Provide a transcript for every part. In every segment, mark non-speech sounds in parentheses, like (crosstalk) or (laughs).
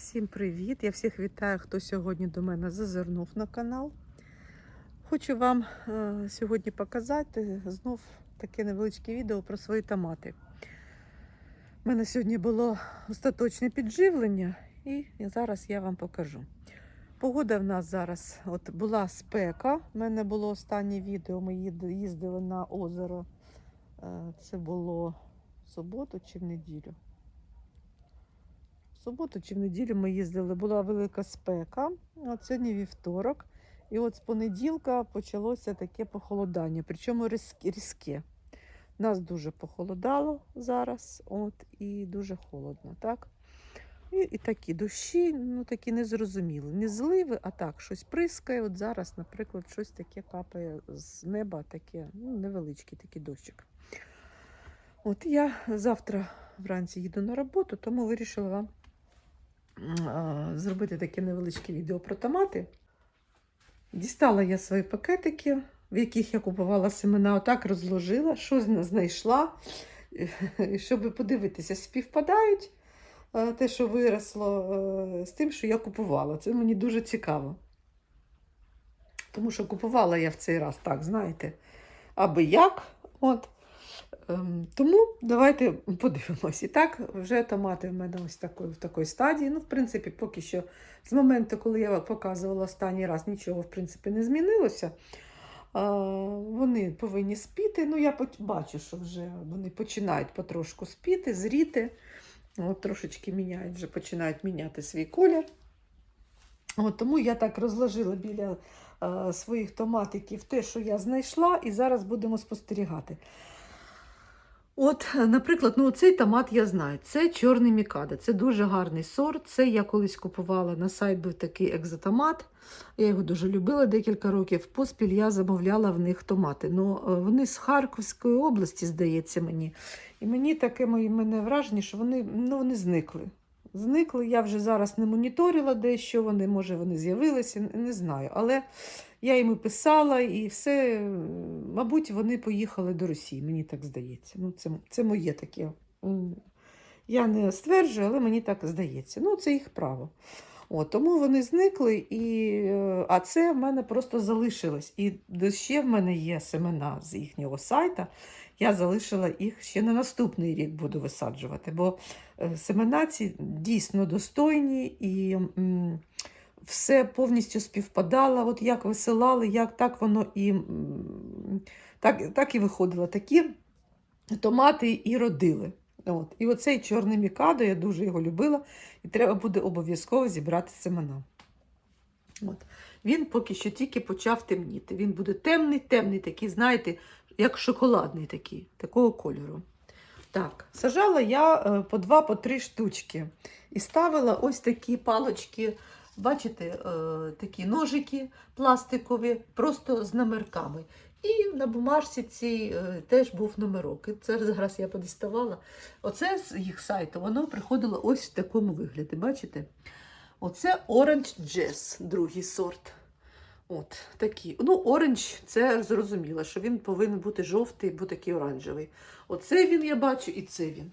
Всім привіт! Я всіх вітаю, хто сьогодні до мене зазирнув на канал. Хочу вам е, сьогодні показати знов таке невеличке відео про свої томати. У мене сьогодні було остаточне підживлення, і зараз я вам покажу. Погода в нас зараз от була спека. У мене було останнє відео. Ми їздили на озеро. Е, Це було в суботу чи в неділю. В суботу чи в неділю ми їздили, була велика спека. От сьогодні вівторок. І от з понеділка почалося таке похолодання, причому різке. Нас дуже похолодало зараз, от, і дуже холодно, так? І, і такі дощі, ну такі незрозумілі. Не зливи, а так, щось прискає. От зараз, наприклад, щось таке капає з неба, таке, ну, невеличкий такий дощик. От я завтра вранці їду на роботу, тому вирішила вам зробити таке невеличке відео про томати. Дістала я свої пакетики, в яких я купувала семена, отак розложила, що знайшла, щоб подивитися, співпадають е, те, що виросло, е, з тим, що я купувала. Це мені дуже цікаво. Тому що купувала я в цей раз, так, знаєте, аби як. От. Ем, Тому давайте подивимось. І так, вже томати в мене ось такої, в такій стадії. Ну, в принципі, поки що з моменту, коли я показувала останній раз, нічого в принципі не змінилося. Вони повинні спіти. Ну, я бачу, що вже вони починають потрошку спіти, зріти. От, трошечки міняють, вже починають міняти свій колір. От, тому я так розложила біля е, своїх томатиків те, що я знайшла, і зараз будемо спостерігати. От, е, наприклад, ну цей томат я знаю. Це чорний мікада. Це дуже гарний сорт. Це я колись купувала на сайт був такий екзотомат. Я його дуже любила декілька років. Поспіль я замовляла в них томати. Ну, е, вони з Харківської області, здається мені. І мені таке моє мене враження, що вони, ну, вони зникли. Зникли. Я вже зараз не моніторила дещо вони, може, вони з'явилися, не- знаю. Але я йому писала і все, мабуть, вони поїхали до Росії, мені так здається. Ну, це, це моє таке. Я не стверджую, але мені так здається. Ну, це їх право. От, тому вони зникли, і, е, а це в мене просто залишилось. І ще в мене є семена з їхнього сайта. Я залишила їх ще на наступний рік буду висаджувати, бо е, семена ці дійсно достойні і все повністю співпадало. От як висилали, як так воно і так, так і виходило. Такі томати і родили. От. І оцей чорний мікадо, я дуже його любила, і треба буде обов'язково зібрати семена. От. Він поки що тільки почав темніти. Він буде темний, темний, такий, знаєте, як шоколадний такий, такого кольору. Так, сажала я е, по два, по три штучки. І ставила ось такі палочки, бачите, е, такі ножики пластикові, просто з номерками. І на бумажці цій е, теж був номерок. І це зараз я подіставала. Оце з їх сайту, воно приходило ось в такому вигляді. Бачите? Оце Orange Jazz, другий сорт. От такі. Ну, оранж, це зрозуміло, що він повинен бути жовтий, бо такий оранжевий. Оце він я бачу, і це він.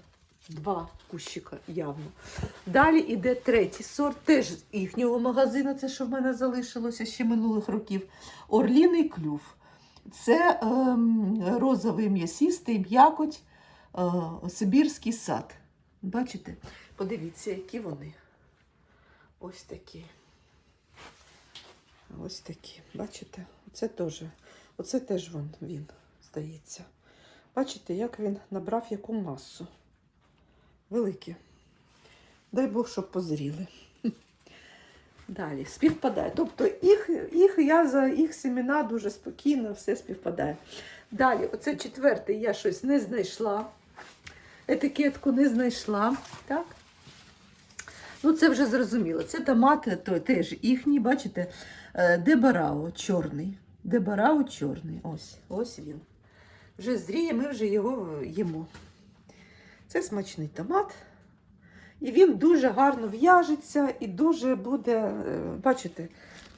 Два кущика явно. Далі йде третій сорт, теж з їхнього магазину, це що в мене залишилося ще минулих років. Орліний клюв. Це ем, розовий м'ясістий м'якоть, е, Сибірський сад. Бачите? Подивіться, які вони. Ось такі. Ось такі. Бачите? Оце теж. Оце теж вон, він, здається. Бачите, як він набрав яку масу. Великі. Дай Бог, щоб позріли. (laughs) Далі, співпадає. Тобто їх, їх я за їх семена дуже спокійно, все співпадає. Далі, оце четвертий я щось не знайшла. Етикетку не знайшла. Так? Ну, це вже зрозуміло. Це томати то теж їхні, бачите, Дебарао чорний. Дебарао чорний. Ось, ось він. Вже зріє, ми вже його їмо. Це смачний томат. І він дуже гарно в'яжеться і дуже буде, е, бачите,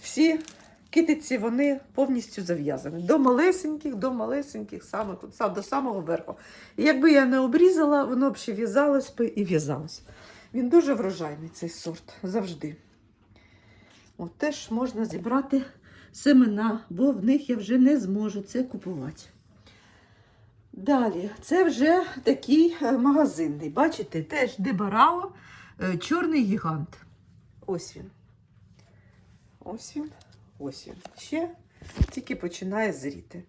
всі китиці вони повністю зав'язані. До малесеньких, до малесеньких, саме, до самого верху. І якби я не обрізала, воно б ще в'язалось би і в'язалось. Він дуже врожайний, цей сорт, завжди. От теж можна зібрати семена, бо в них я вже не зможу це купувати. Далі, це вже такий е, магазинний. Бачите, теж Дебарао, е, чорний гігант. Ось він. Ось він. Ось він. Ще тільки починає зріти.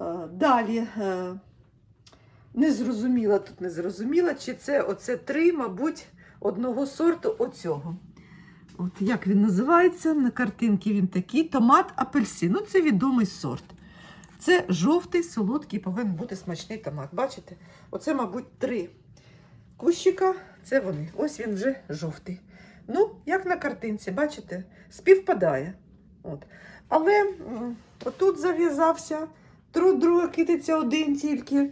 Е, Далі. Не зрозуміла тут не зрозуміла, чи це оце три, мабуть, одного сорту оцього. От як він називається? На картинці він такий томат апельсин. Ну, це відомий сорт. Це жовтий, солодкий, повинен бути смачний томат. Бачите? Оце, мабуть, три кущика. Це вони. Ось він вже жовтий. Ну, як на картинці, бачите, співпадає. От. Але отут зав'язався, тру- друга китиця один тільки.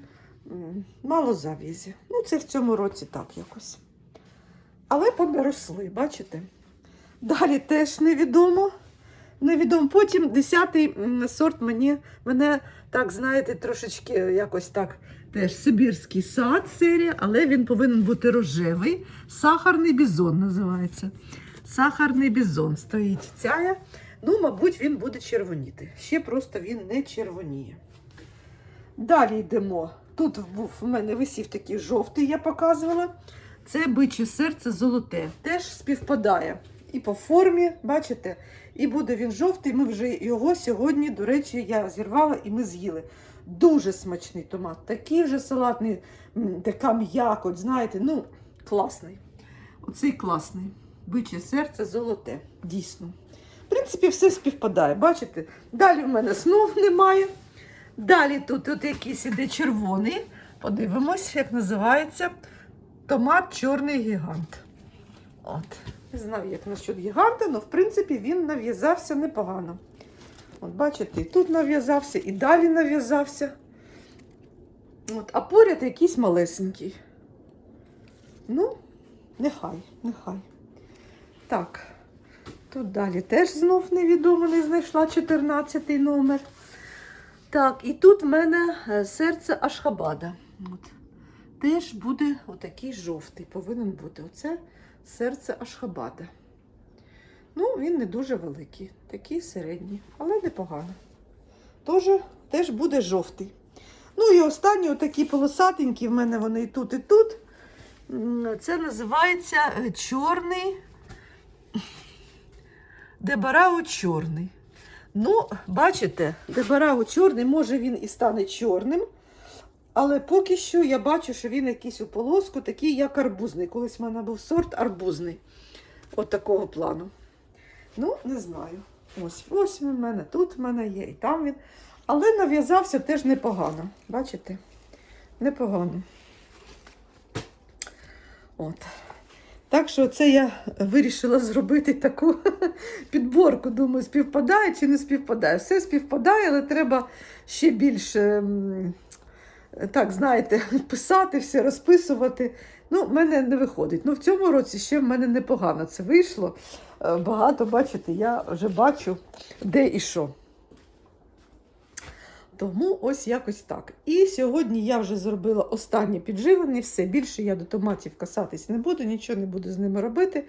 Мало зав'язі. Ну, це в цьому році так якось. Але понеросли, бачите? Далі теж невідомо. Невідомо. Потім 10-й сорт мені, мене, так, знаєте, трошечки якось так. Теж Сибірський сад серія, але він повинен бути рожевий. Сахарний бізон називається. Сахарний бізон стоїть цяя. Ну, мабуть, він буде червоніти. Ще просто він не червоніє. Далі йдемо. Тут був в мене висів такий жовтий, я показувала. Це биче серце золоте. Теж співпадає. І по формі, бачите, і буде він жовтий. Ми вже його сьогодні, до речі, я зірвала і ми з'їли. Дуже смачний томат. Такий вже салатний, така м'якоть, знаєте, ну, класний. Оцей класний. Биче серце золоте. Дійсно. В принципі, все співпадає. Бачите? Далі в мене знов немає. Далі тут, тут якийсь іде червоний. Подивимось, як називається. Томат чорний гігант. От. Не знаю, як насчет гіганта, але в принципі він нав'язався непогано. От бачите, і тут нав'язався, і далі нав'язався. От, а поряд якийсь малесенький. Ну, нехай, нехай. Так, тут далі теж знов невідомо не знайшла 14 номер. Так, і тут в мене е, серце Ашхабада. От. Теж буде отакий жовтий, повинен бути. Оце серце Ашхабада. Ну, він не дуже великий, такий середній, але непогано. Тож, теж буде жовтий. Ну і останні отакі полосатенькі, в мене вони і тут, і тут. Це називається е, чорний. Дебарау чорний. Ну, бачите, дебарау чорний, може він і стане чорним. Але поки що я бачу, що він якийсь у полоску, такий, як арбузний. Колись в мене був сорт арбузний. От такого плану. Ну, не знаю. Ось, ось він в мене, тут в мене є, і там він. Але нав'язався теж непогано. Бачите? Непогано. От. Так що це я вирішила зробити таку (laughs) підборку. Думаю, співпадає чи не співпадає. Все співпадає, але треба ще більше, так, знаєте, (laughs) писати, все розписувати. Ну, в мене не виходить. Ну, в цьому році ще в мене непогано це вийшло. Е, Багато, бачите, я вже бачу, де і що. Тому ось якось так. І сьогодні я вже зробила останнє підживлення, все. Більше я до томатів касатись не буду, нічого не буду з ними робити.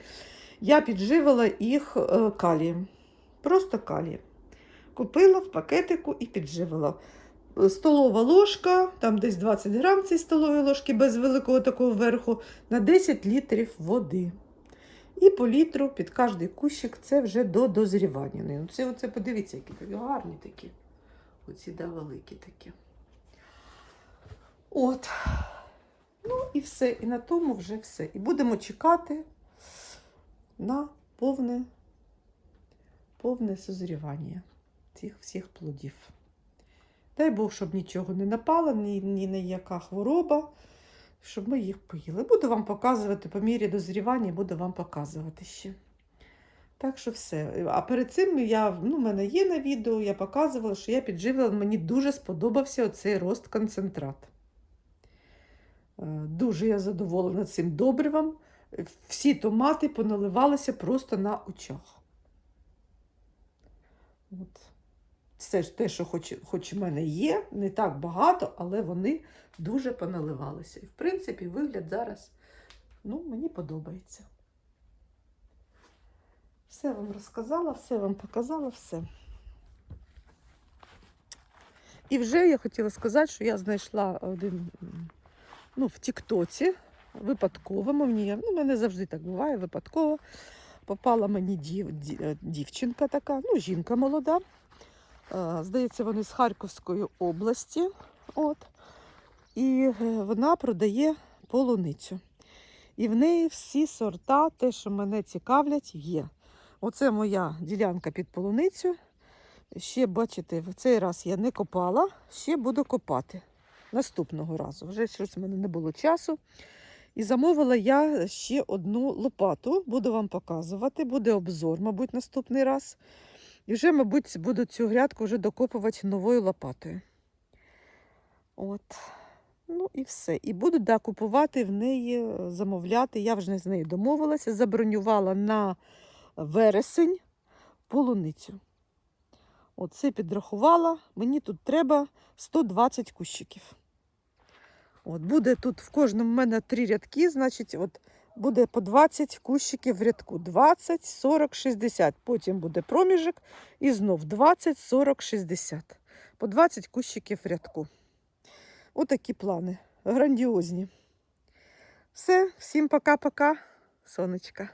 Я підживила їх е, калієм. Просто калієм. Купила в пакетику і підживила. Столова ложка, там десь 20 грам цієї столової ложки без великого такого верху, на 10 літрів води. І по літру під кожний кущик це вже до дозрівання. Ну, Це, оце подивіться, які такі гарні такі. Оці да, великі такі. От. Ну і все. І на тому вже все. І будемо чекати на повне, повне созрівання цих всіх плодів. Дай Бог, щоб нічого не напало, ні, ні на яка хвороба, щоб ми їх поїли. Буду вам показувати по мірі дозрівання, буду вам показувати ще. Так що все. А перед цим я, ну, в мене є на відео, я показувала, що я підживила, мені дуже сподобався оцей рост концентрат. Е, Дуже я задоволена цим добривом. Всі томати поналивалися просто на очах. От. Це ж те, що хоч, хоч в мене є, не так багато, але вони дуже поналивалися. І, в принципі, вигляд зараз Ну, мені подобається. Все вам розказала, все вам показала, все. І вже я хотіла сказати, що я знайшла один ну, в Тіктоці випадково мені, ну, мене завжди так буває, випадково. Попала мені дів, дівчинка така, ну, жінка молода. Е, Здається, вони з Харківської області. От. І е, вона продає полуницю. І в неї всі сорта, те, що мене цікавлять, є. Оце моя ділянка під полуницю. Ще, бачите, в цей раз я не копала, ще буду копати наступного разу. Вже щось в мене не було часу. І замовила я ще одну лопату, буду вам показувати, буде обзор, мабуть, наступний раз. І вже, мабуть, буду цю грядку вже докопувати новою лопатою. От. Ну і все. І буду да, купувати в неї, е, замовляти. Я вже з нею домовилася, забронювала на вересень полуницю. Оце підрахувала. Мені тут треба 120 кущиків. От, буде тут в кожному в мене три рядки, значить, от буде по 20 кущиків в рядку. 20, 40, 60. Потім буде проміжок і знов 20, 40, 60. По 20 кущиків в рядку. Отакі плани. Грандіозні. Все, всім пока-пока, сонечка.